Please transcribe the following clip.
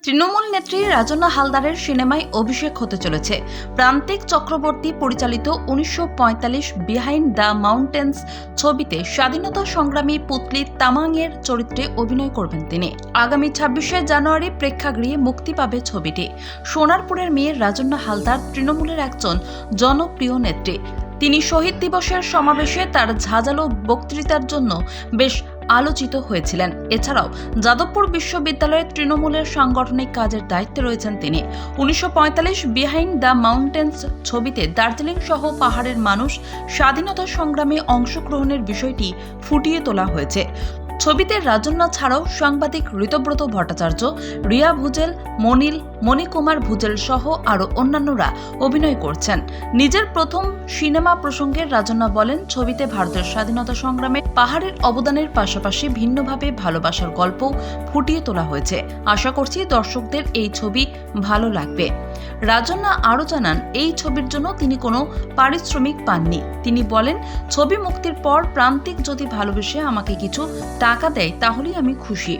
তৃণমূল নেত্রী রাজনা হালদারের সিনেমায় অভিষেক হতে চলেছে। প্রান্তিক চক্রবর্তী পরিচালিত উনিশশো পঁয়তাল্লিশ বিহাইন্ড দ্য মাউন্টেন্স ছবিতে স্বাধীনতা সংগ্রামী পুতলি তামাংয়ের চরিত্রে অভিনয় করবেন তিনি। আগামী ছাব্বিশে জানুয়ারি প্রেক্ষাগৃহে মুক্তি পাবে ছবিটি। সোনারপুরের মেয়ে রাজন্না হালদার তৃণমূলের একজন জনপ্রিয় নেত্রী। তিনি শহীদ দিবসের সমাবেশে তার ঝাঁঝালো বক্তৃতার জন্য বেশ আলোচিত হয়েছিলেন। এছাড়াও যাদবপুর বিশ্ববিদ্যালয়ের তৃণমূলের সাংগঠনিক কাজের দায়িত্বে রয়েছেন তিনি। উনিশশো পঁয়তাল্লিশ বিহাইন্ড দ্য মাউন্টেন্স ছবিতে দার্জিলিং সহ পাহাড়ের মানুষ স্বাধীনতা সংগ্রামে অংশগ্রহণের বিষয়টি ফুটিয়ে তোলা হয়েছে। ছবিতে রাজন্না ছাড়াও সাংবাদিক ঋতব্রত ভট্টাচার্য, রিয়া ভুজেল, মনিল, মণিকুমার ভুজেল সহ আরও অন্যান্যরা অভিনয় করছেন। নিজের প্রথম সিনেমা প্রসঙ্গে রাজন্না বলেন, ছবিতে ভারতের স্বাধীনতা সংগ্রামে পাহাড়ের অবদানের পাশাপাশি ভিন্নভাবে ভালোবাসার গল্প ফুটিয়ে তোলা হয়েছে। আশা করছি দর্শকদের এই ছবি ভালো লাগবে। রাজন্না আরও জানান, এই ছবির জন্য তিনি কোনো পারিশ্রমিক পাননি। তিনি বলেন, ছবি মুক্তির পর প্রান্তিক যদি ভালোবেসে আমাকে কিছু টাকা দেয়, তাহলেই আমি খুশি।